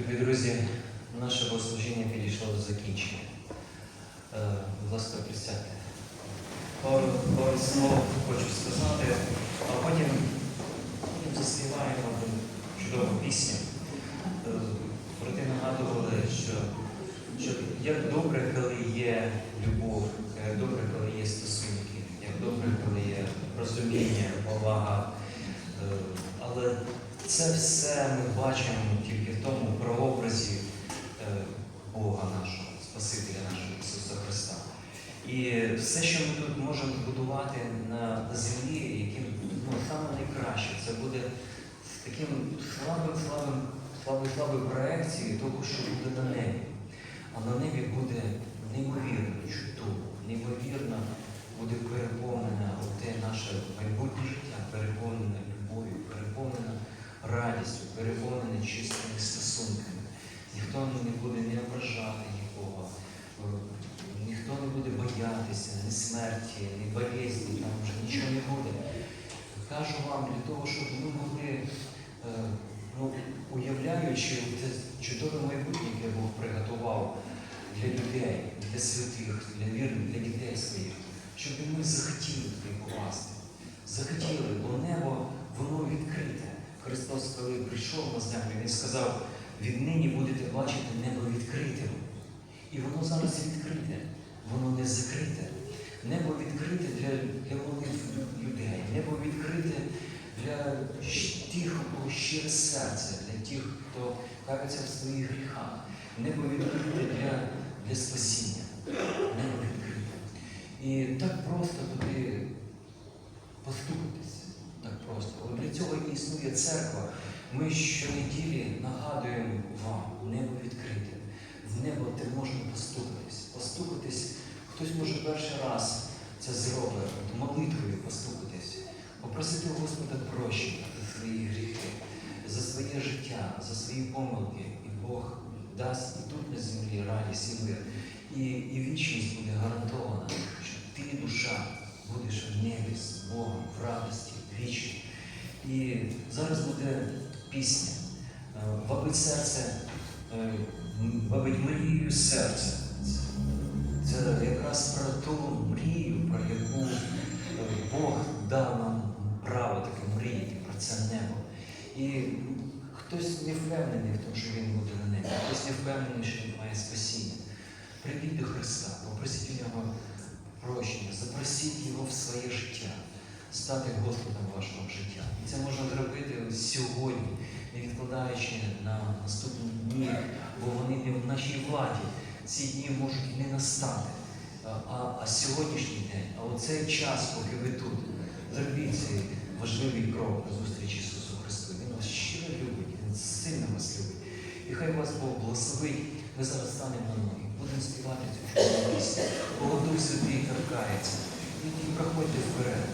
Любі друзі, наше богослужіння підійшло до закінчення. Е, Будь ласка, присядьте. Пару, слов хочу сказати, а потім, потім заспіваємо чудову пісню. Е, Брати нагадували, що, що як добре, коли є любов, як добре, коли є стосунки, як добре, коли є розуміння, повага. Е, Але це все ми бачимо тільки в тому прообразі е, Бога нашого, Спасителя нашого Ісуса Христа. І все, що ми тут можемо будувати на землі, яким ну, саме найкраще, це буде з таким слабим, слабим, слабою, слабою проекцією того, що буде на небі. А на небі буде неймовірно чудово, неймовірно буде переповнене те наше майбутнє життя, переповнене переповнене чистими стосунками. Ніхто не буде не ображати нікого, е, ніхто не буде боятися ні смерті, ні болезні, там вже нічого не буде. Кажу вам для того, щоб ми могли, е, ну, уявляючи те чудове майбутнє, яке Бог приготував для людей, для святих, для вірних, для дітей своїх, щоб ми захотіли туди попасти. Захотіли, бо небо, воно відкрите. Христос, коли прийшов на землю, Він сказав, віднині будете бачити небо відкритим. І воно зараз відкрите, воно не закрите. Небо відкрите для, для людей, небо відкрите для тих, у щире серце, для тих, хто кається в своїх гріхах. Небо відкрите для, для спасіння. Небо відкрите. І так просто туди постукатись. Цього існує церква. Ми щонеділі нагадуємо вам, небо відкрите. В небо ти можна постукатись. Постукатись, хтось може перший раз це зробить, молитвою постукатись, попросити Господа прощення за свої гріхи, за своє життя, за свої помилки. І Бог дасть і тут на землі радість і мир. І, і вічність буде гарантована, що ти, душа, І зараз буде пісня. Е, Бабить серце, е, бабить мрією серце. Це якраз про ту мрію, про яку е, Бог дав нам право таке мріяти, про це небо. І хтось не впевнений в тому, що він буде на небі, хтось не впевнений, що він має спасіння. Прийдіть до Христа, попросіть у нього прощення, запросіть Його в своє життя, стати Господом вашого життя. І це можна зробити ось сьогодні, не відкладаючи на наступні дні, бо вони не в нашій владі. Ці дні можуть не настати. А, а, сьогоднішній день, а оцей час, поки ви тут, зробіть цей важливий крок до зустрічі Ісусу Христу. Він вас щиро любить, Він сильно вас любить. І хай вас Бог благословить. Ми зараз станемо на ноги, будемо співати цю чудову пісню. Бо Дух Святий торкається. І проходьте вперед.